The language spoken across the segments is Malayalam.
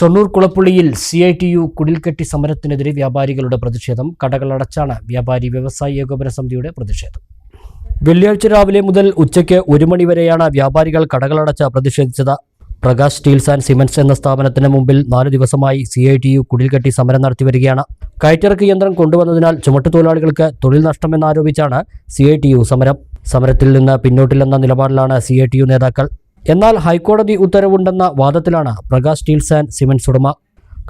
ഷൊർണൂർ കുളപ്പുള്ളിയിൽ സി ഐ ടി യു കുടിൽക്കെട്ടി സമരത്തിനെതിരെ വ്യാപാരികളുടെ പ്രതിഷേധം കടകളടച്ചാണ് വ്യാപാരി വ്യവസായി ഏകോപന സമിതിയുടെ പ്രതിഷേധം. വെള്ളിയാഴ്ച രാവിലെ മുതൽ ഉച്ചയ്ക്ക് ഒരു മണിവരെയാണ് വ്യാപാരികൾ കടകളടച്ച് പ്രതിഷേധിച്ചത്. പ്രകാശ് സ്റ്റീൽസ് ആൻഡ് സിമെന്റ്സ് എന്ന സ്ഥാപനത്തിന് മുമ്പിൽ നാല് ദിവസമായി സി ഐ ടി യു കുടിൽക്കെട്ടി സമരം നടത്തിവരികയാണ് കയറ്റിറക്ക് യന്ത്രം കൊണ്ടുവന്നതിനാൽ ചുമട്ടുതൊഴിലാളികൾക്ക് തൊഴിൽ നഷ്ടമെന്നാരോപിച്ചാണ് സി ഐ ടി യു സമരം. സമരത്തിൽ നിന്ന് പിന്നോട്ടില്ലെന്ന നിലപാടിലാണ് സി ഐ ടി യു നേതാക്കൾ. എന്നാൽ ഹൈക്കോടതി ഉത്തരവുണ്ടെന്ന വാദത്തിലാണ് പ്രകാശ് സ്റ്റീൽസ് ആൻഡ് സിമന്റ്സ് ഉടമ.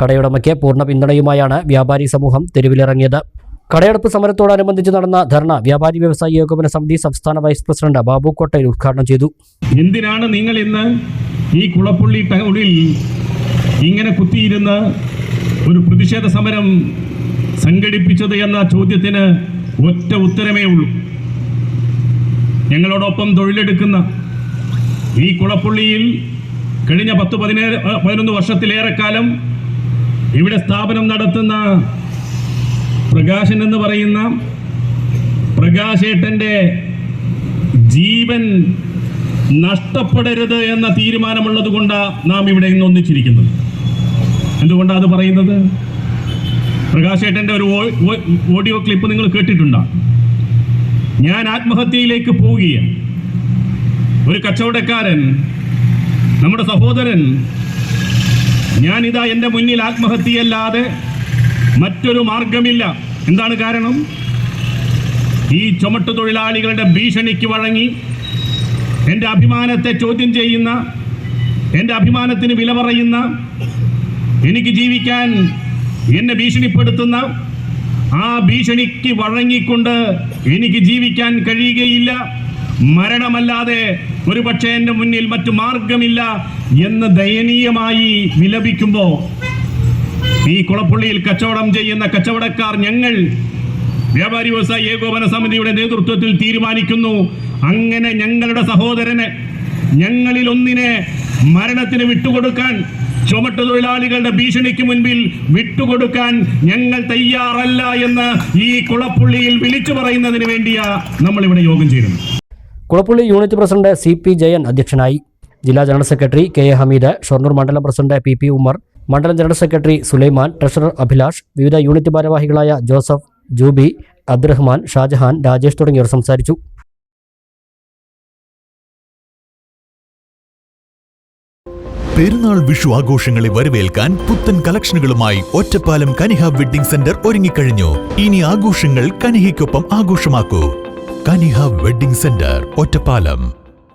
കടയുടമയ്ക്ക് പൂർണ പിന്തുണയുമായാണ് വ്യാപാരി സമൂഹം തെരുവിലിറങ്ങിയത്. കടയടപ്പ് സമരത്തോടനുബന്ധിച്ച് നടന്ന ധർണ വ്യാപാരി വ്യവസായി ഏകോപന സമിതി സംസ്ഥാന വൈസ് പ്രസിഡന്റ് ബാബു കോട്ടയിൽ ഉദ്ഘാടനം ചെയ്തു. എന്തിനാണ് നിങ്ങൾ ഇന്ന് ഈ കുളപ്പുള്ളി ടൗണിൽ ഇങ്ങനെ കുത്തിയിരുന്ന് ഒരു പ്രതിഷേധ സമരം സംഘടിപ്പിച്ചത് എന്ന ചോദ്യത്തിന് ഒറ്റ ഉത്തരമേ ഉള്ളൂ. ഞങ്ങളോടൊപ്പം തൊഴിലെടുക്കുന്ന ഈ കുളപ്പുള്ളിയിൽ കഴിഞ്ഞ പത്ത് പതിനേഴ് പതിനൊന്ന് വർഷത്തിലേറെ കാലം ഇവിടെ സ്ഥാപനം നടത്തുന്ന പ്രകാശൻ എന്ന് പറയുന്ന പ്രകാശേട്ടന്റെ ജീവൻ നഷ്ടപ്പെടരുത് എന്ന തീരുമാനമുള്ളത് കൊണ്ടാണ് നാം ഇവിടെ ഇന്ന് ഒന്നിച്ചിരിക്കുന്നത്. എന്തുകൊണ്ടാണ് അത് പറയുന്നത്? പ്രകാശേട്ടന്റെ ഒരു ഓഡിയോ ക്ലിപ്പ് നിങ്ങൾ കേട്ടിട്ടുണ്ടോ? ഞാൻ ആത്മഹത്യയിലേക്ക് പോവുകയാണ്. ഒരു കച്ചവടക്കാരൻ നമ്മുടെ സഹോദരൻ ഞാനിതാ എന്റെ മുന്നിൽ ആത്മഹത്യയല്ലാതെ മറ്റൊരു മാർഗമില്ല എന്താണ് കാരണം? ഈ ചുമട്ടു തൊഴിലാളികളുടെ ഭീഷണിക്ക് വഴങ്ങി എന്റെ അഭിമാനത്തെ ചോദ്യം ചെയ്യുന്ന എന്റെ അഭിമാനത്തിന് വില പറയുന്ന എനിക്ക് ജീവിക്കാൻ എന്നെ ഭീഷണിപ്പെടുത്തുന്ന ആ ഭീഷണിക്ക് വഴങ്ങിക്കൊണ്ട് എനിക്ക് ജീവിക്കാൻ കഴിയുകയില്ല. മരണമല്ലാതെ ഒരു പക്ഷേ എന്റെ മുന്നിൽ മറ്റു മാർഗമില്ല എന്ന് ദയനീയമായി വിലപിക്കുമ്പോൾ ഈ കുളപ്പുള്ളിയിൽ കച്ചവടം ചെയ്യുന്ന കച്ചവടക്കാർ ഞങ്ങൾ വ്യാപാരി വ്യവസായി ഏകോപന സമിതിയുടെ നേതൃത്വത്തിൽ തീരുമാനിക്കുന്നു. അങ്ങനെ ഞങ്ങളുടെ സഹോദരനെ ഞങ്ങളിൽ ഒന്നിനെ മരണത്തിന് വിട്ടുകൊടുക്കാൻ ചുമട്ടു തൊഴിലാളികളുടെ ഭീഷണിക്ക് മുൻപിൽ വിട്ടുകൊടുക്കാൻ ഞങ്ങൾ തയ്യാറല്ല എന്ന് ഈ കുളപ്പുള്ളിയിൽ വിളിച്ചു പറയുന്നതിന് വേണ്ടിയാ നമ്മൾ ഇവിടെ യോഗം ചേരുന്നത്. Kulappully unit president C P Jayan അധ്യക്ഷനായി. ജില്ലാ general secretary K A Hameed Shoranur മണ്ഡലം പ്രസിഡന്റ് പി പി ഉമർ മണ്ഡലം general secretary Sulaiman treasurer Abhilash വിവിധ യൂണിറ്റ് ഭാരവാഹികളായ ജോസഫ് ജൂബി അബ്ദുറഹ്മാൻ ഷാജഹാൻ രാജേഷ് തുടങ്ങിയവർ സംസാരിച്ചു. പെരുന്നാൾ വിഷു ആഘോഷങ്ങളെ വരവേൽക്കാൻ പുത്തൻ കളക്ഷനുകളുമായി ഒറ്റപ്പാലം കനിഹ വെഡിംഗ് സെന്റർ ഒരുങ്ങിക്കഴിഞ്ഞു. ഇനി ആഘോഷങ്ങൾ കനിഹയ്ക്കൊപ്പം ആഘോഷമാക്കൂ. Kaniha wedding centre Ottapalam.